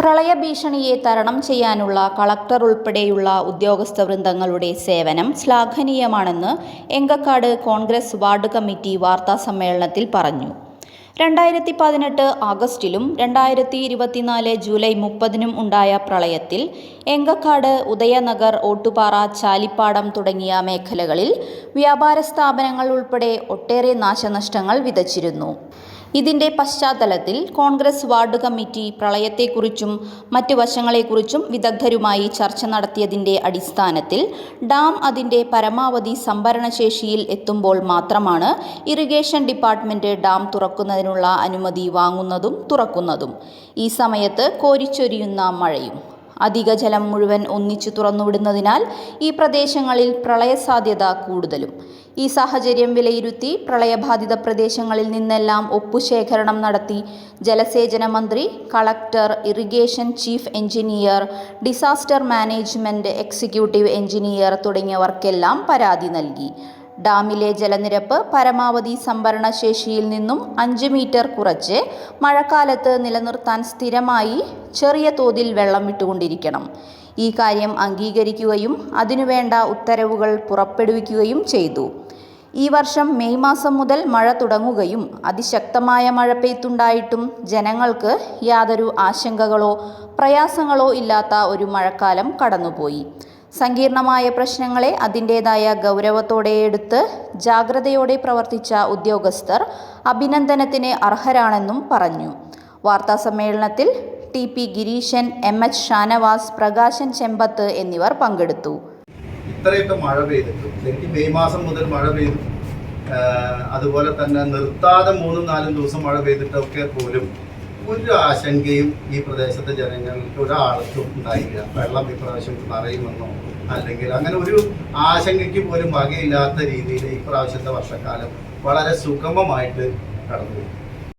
പ്രളയഭീഷണിയെ തരണം ചെയ്യാനുള്ള കളക്ടർ ഉൾപ്പെടെയുള്ള ഉദ്യോഗസ്ഥ വൃന്ദങ്ങളുടെ സേവനം ശ്ലാഘനീയമാണെന്ന് എങ്കക്കാട് കോൺഗ്രസ് വാർഡ് കമ്മിറ്റി വാർത്താ സമ്മേളനത്തിൽ പറഞ്ഞു. രണ്ടായിരത്തി പതിനെട്ട് ആഗസ്റ്റിലും രണ്ടായിരത്തി ഇരുപത്തിനാല് ജൂലൈ മുപ്പതിനും ഉണ്ടായ പ്രളയത്തിൽ എങ്കക്കാട് ഉദയനഗർ ഓട്ടുപാറ ചാലിപ്പാടം തുടങ്ങിയ മേഖലകളിൽ വ്യാപാര സ്ഥാപനങ്ങൾ ഉൾപ്പെടെ ഒട്ടേറെ നാശനഷ്ടങ്ങൾ വിതച്ചിരുന്നു. ഇതിന്റെ പശ്ചാത്തലത്തിൽ കോൺഗ്രസ് വാർഡ് കമ്മിറ്റി പ്രളയത്തെക്കുറിച്ചും മറ്റ് വശങ്ങളെക്കുറിച്ചും വിദഗ്ധരുമായി ചർച്ച നടത്തിയതിന്റെ അടിസ്ഥാനത്തിൽ ഡാം അതിന്റെ പരമാവധി സംഭരണശേഷിയിൽ എത്തുമ്പോൾ മാത്രമാണ് ഇറിഗേഷൻ ഡിപ്പാർട്ട്മെന്റ് ഡാം തുറക്കുന്നതിനുള്ള അനുമതി വാങ്ങുന്നതും തുറക്കുന്നതും. ഈ സമയത്ത് കോരിച്ചൊരിയുന്ന മഴയും അധിക ജലം മുഴുവൻ ഒന്നിച്ചു തുറന്നുവിടുന്നതിനാൽ ഈ പ്രദേശങ്ങളിൽ പ്രളയസാധ്യത കൂടുതലും. ഈ സാഹചര്യം വിലയിരുത്തി പ്രളയബാധിത പ്രദേശങ്ങളിൽ നിന്നെല്ലാം ഒപ്പുശേഖരണം നടത്തി. ജലസേചന മന്ത്രി collector irrigation chief engineer disaster management executive engineer തുടങ്ങിയവർക്കെല്ലാം പരാതി നൽകി. ഡാമിലെ ജലനിരപ്പ് പരമാവധി സംഭരണശേഷിയിൽ നിന്നും അഞ്ച് മീറ്റർ കുറച്ച് മഴക്കാലത്ത് നിലനിർത്താൻ സ്ഥിരമായി ചെറിയ തോതിൽ വെള്ളം വിട്ടുകൊണ്ടിരിക്കണം. ഈ കാര്യം അംഗീകരിക്കുകയും അതിനുവേണ്ട ഉത്തരവുകൾ പുറപ്പെടുവിക്കുകയും ചെയ്തു. ഈ വർഷം മെയ് മാസം മുതൽ മഴ തുടങ്ങുകയും അതിശക്തമായ മഴ പെയ്ത്തുണ്ടായിട്ടും ജനങ്ങൾക്ക് യാതൊരു ആശങ്കകളോ പ്രയാസങ്ങളോ ഇല്ലാത്ത ഒരു മഴക്കാലം കടന്നുപോയി. സങ്കീർണമായ പ്രശ്നങ്ങളെ അതിന്റേതായ ഗൗരവത്തോടെ എടുത്ത് ജാഗ്രതയോടെ പ്രവർത്തിച്ച ഉദ്യോഗസ്ഥർ അഭിനന്ദനത്തിന് അർഹരാണെന്നും പറഞ്ഞു. വാർത്താസമ്മേളനത്തിൽ T P Gireesan M H Shanavas Prakashan Chembath എന്നിവർ പങ്കെടുത്തു. ഇത്രയൊക്കെ മഴ പെയ്തിട്ടും. ശരിക്കും മെയ് മാസം മുതൽ മഴ പെയ്തു. അതുപോലെ തന്നെ നിർത്താതെ മൂന്നും നാലും ദിവസം മഴ പെയ്തിട്ടൊക്കെ പോലും ഒരു ആശങ്കയും ഈ പ്രദേശത്തെ ജനങ്ങൾക്ക് ഒരാൾക്കും ഉണ്ടായില്ല. വെള്ളം ഇപ്രാവശ്യം നിറയുമെന്നോ അല്ലെങ്കിൽ അങ്ങനെ ഒരു ആശങ്കയ്ക്ക് പോലും വകയില്ലാത്ത രീതിയിൽ ഈ പ്രാവശ്യത്തെ വർഷക്കാലം വളരെ സുഗമമായിട്ട് കടന്നുപോയി.